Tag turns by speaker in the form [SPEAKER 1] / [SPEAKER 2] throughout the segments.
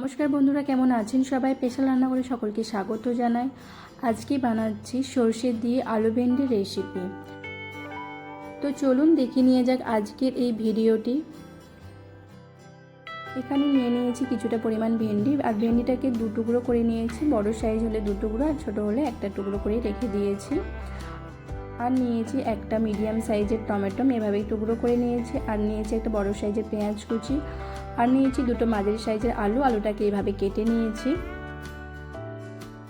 [SPEAKER 1] নমস্কার বন্ধুরা, কেমন আছেন সবাই? স্পেশাল রান্না করে সকলকে স্বাগত জানাই। আজকে বানাচ্ছি সর্ষে দিয়ে আলু ভেন্ডির রেসিপি তো চলুন দেখে নিয়ে যাক আজকের এই ভিডিওটি। এখানে নিয়ে নিয়েছি কিছুটা পরিমাণ ভেন্ডি আর ভেন্ডিটাকে দু টুকরো করে নিয়েছি। বড় সাইজ হলে দু টুকরো আর ছোটো হলে একটা টুকরো করে রেখে দিয়েছি। আর নিয়েছি একটা মিডিয়াম সাইজের টমেটো। এভাবেই টুকরো করে নিয়েছি। আর নিয়েছি একটা বড় সাইজের পেঁয়াজ কুচি। আর নিয়েছি দুটো মাঝারি সাইজের আলু। আলুটাকে এইভাবে কেটে নিয়েছি।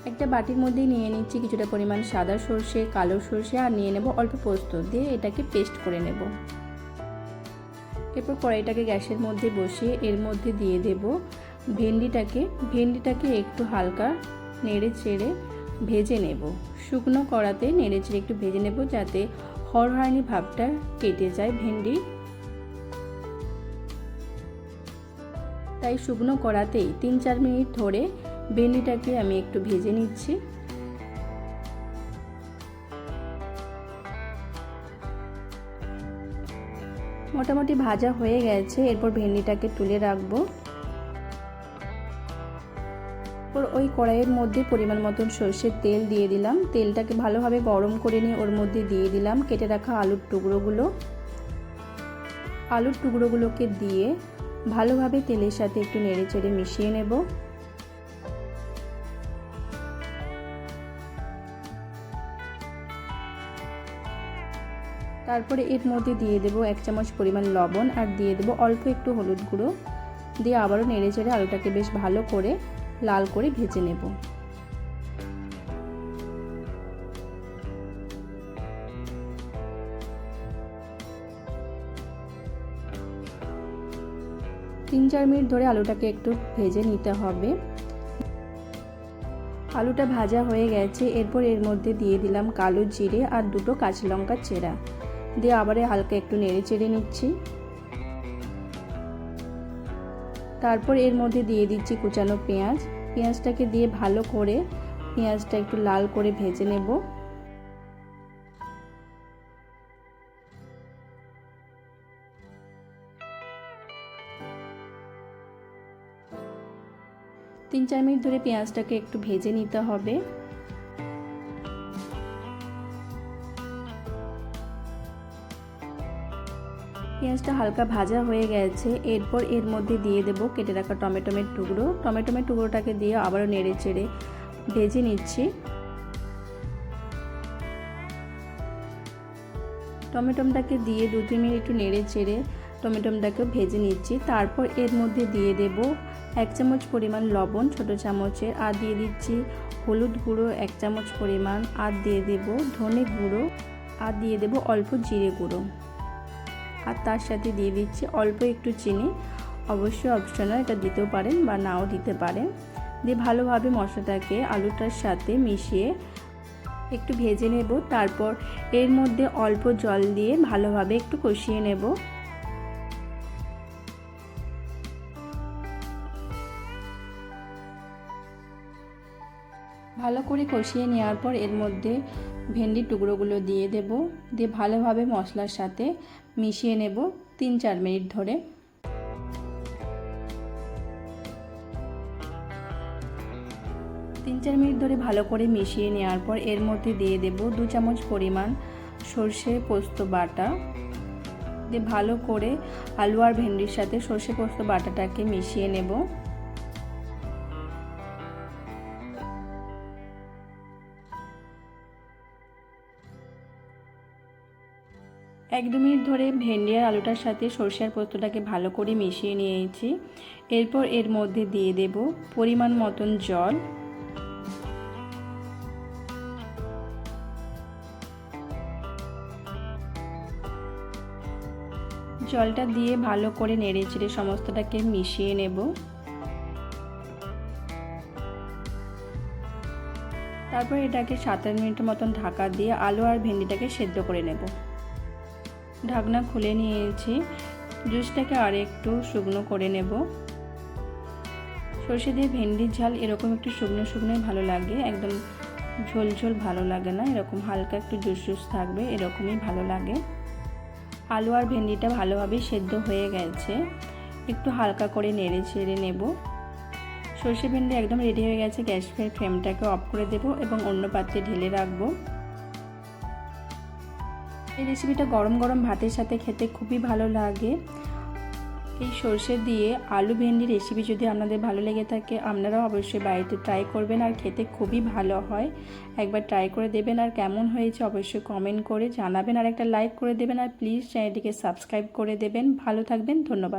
[SPEAKER 1] একটা বাটির মধ্যে নিয়ে নিচ্ছি কিছুটা পরিমাণ সাদা সর্ষে, কালো সর্ষে আর নিয়ে নেব অল্প পোস্ত দিয়ে এটাকে পেস্ট করে নেব। এরপর কড়াইটাকে গ্যাসের মধ্যে বসিয়ে এর মধ্যে দিয়ে দেব ভেন্ডিটাকে। ভেন্ডিটাকে একটু হালকা নেড়ে চেড়ে ভেজে নেব। শুকনো কড়াতে নেড়ে চেড়ে একটু ভেজে নেব যাতে হরহায়নি ভাবটা কেটে যায় ভেন্ডি তাই শুকনো কড়াতেই তিন চার মিনিট ধরে ভেন্ডিটাকে আমি একটু ভেজে নিচ্ছি। মোটামুটি ভাজা হয়ে গেছে, এরপর ভেন্ডিটাকে তুলে রাখব। ওর ওই কড়াইয়ের মধ্যে পরিমাণ মতন সর্ষের তেল দিয়ে দিলাম। তেলটাকে ভালোভাবে গরম করে নিয়ে ওর মধ্যে দিয়ে দিলাম, কেটে রাখা আলুর টুকরোগুলো। আলুর টুকরোগুলোকে দিয়ে ভালোভাবে তেলের সাথে একটু নেড়ে চেড়ে মিশিয়ে নেব। তারপরে এর মধ্যে দিয়ে দেব এক চামচ পরিমাণ লবণ আর দিয়ে দেব অল্প একটু হলুদ গুঁড়ো। দিয়ে আবারও নেড়ে চেড়ে আলুটাকে বেশ ভালো করে লাল করে ভেজে নেব। তিন চার মিনিট ধরে আলুটাকে একটু ভেজে নিতে হবে। আলুটা ভাজা হয়ে গেছে, এরপর এর মধ্যে দিয়ে দিলাম কালো জিরে আর দুটো কাঁচা লঙ্কা চেরা। দিয়ে আবারে হালকা একটু নেড়ে চেড়ে নিচ্ছি। তারপর এর মধ্যে দিয়ে দিচ্ছি কুচানো পেঁয়াজ। পেঁয়াজটাকে দিয়ে ভালো করে পেঁয়াজটা একটু লাল করে ভেজে নেব। তিন চার মিনিট ধরে পেঁয়াজটাকে একটু ভেজে নিতে হবে। পেঁয়াজটা হালকা ভাজা হয়ে গেছে। এরপর এর মধ্যে দিয়ে দেব কেটে রাখা টমেটোমের টুকরো। টমেটোমের টুকরোটাকে দিয়ে আবারও নেড়ে চেড়ে ভেজে নিচ্ছি। টমেটোমটাকে দিয়ে দু তিন মিনিট একটু নেড়ে চেড়ে টমেটোমটাকে ভেজে নিচ্ছি। তারপর এর মধ্যে দিয়ে দেব এক চামচ পরিমাণ লবণ, ছোট চামচের আর দিয়ে দিচ্ছি হলুদ গুঁড়ো, এক চামচ পরিমাণ আর দিয়ে দেব ধনে গুঁড়ো আর দিয়ে দেব অল্প জিরে গুঁড়ো। আর তার সাথে দিয়ে দিচ্ছি অল্প একটু চিনি। অবশ্যই অপশনাল এটা দিতেও পারেন বা নাও দিতে পারেন। দিয়ে ভালোভাবে মশলাটাকে আলুটার সাথে মিশিয়ে একটু ভেজে নেব। তারপর এর মধ্যে অল্প জল দিয়ে ভালোভাবে একটু কষিয়ে নেব। ভালো করে কষিয়ে নেওয়ার পর এর মধ্যে ভেন্ডির টুকরোগুলো দিয়ে দেব। দিয়ে ভালোভাবে মশলার সাথে মিশিয়ে নেব তিন চার মিনিট ধরে। তিন চার মিনিট ধরে ভালো করে মিশিয়ে নেওয়ার পর এর মধ্যে দিয়ে দেব দু চামচ পরিমাণ সর্ষে পোস্ত বাটা। দিয়ে ভালো করে আলু আর ভেন্ডির সাথে সর্ষে পোস্ত বাটাটাকে মিশিয়ে নেব। এক দু মিনিট ধরে ভেন্ডি আর আলুটার সাথে সর্ষের পোস্তটাকে ভালো করে মিশিয়ে নিয়েছি। এরপর এর মধ্যে দিয়ে দেব পরিমাণ মতন জল। জলটা দিয়ে ভালো করে নেড়ে চেড়ে সমস্তটাকে মিশিয়ে নেব। তারপর এটাকে সাত আট মিনিটের মতন ঢাকা দিয়ে আলু আর ভেন্ডিটাকে সেদ্ধ করে নেব। ঢাকনা খুলে নিয়েছি। জুসটাকে আর একটু শুকনো করে নেব। সর্ষে দিয়ে ভেন্ডির ঝাল এরকম একটু শুকনো শুকনোই ভালো লাগে, একদম ঝোল ঝোল ভালো লাগে না, এরকম হালকা একটু জুস জুস থাকবে, এরকমই ভালো লাগে। আলু আর ভেন্ডিটা ভালোভাবে সেদ্ধ হয়ে গেছে। একটু হালকা করে নেড়ে ছেড়ে নেব। সর্ষে ভেন্ডি একদম রেডি হয়ে গেছে, গ্যাসের ফ্লেমটাকে অফ করে দেব এবং অন্য পাত্রে ঢেলে রাখব। এই রেসিপিটা গরম গরম ভাতের সাথে খেতে খুবই ভালো লাগে। এই সর্ষে দিয়ে আলু ভেন্ডি রেসিপি যদি আপনাদের ভালো লেগে থাকে, আপনারাও অবশ্যই বাড়িতে ট্রাই করবেন আর খেতে খুবই ভালো হয়। একবার ট্রাই করে দেবেন আর কেমন হয়েছে অবশ্যই কমেন্ট করে জানাবেন আর একটা লাইক করে দেবেন আর প্লিজ চ্যানেলটিকে সাবস্ক্রাইব করে দেবেন। ভালো থাকবেন, ধন্যবাদ।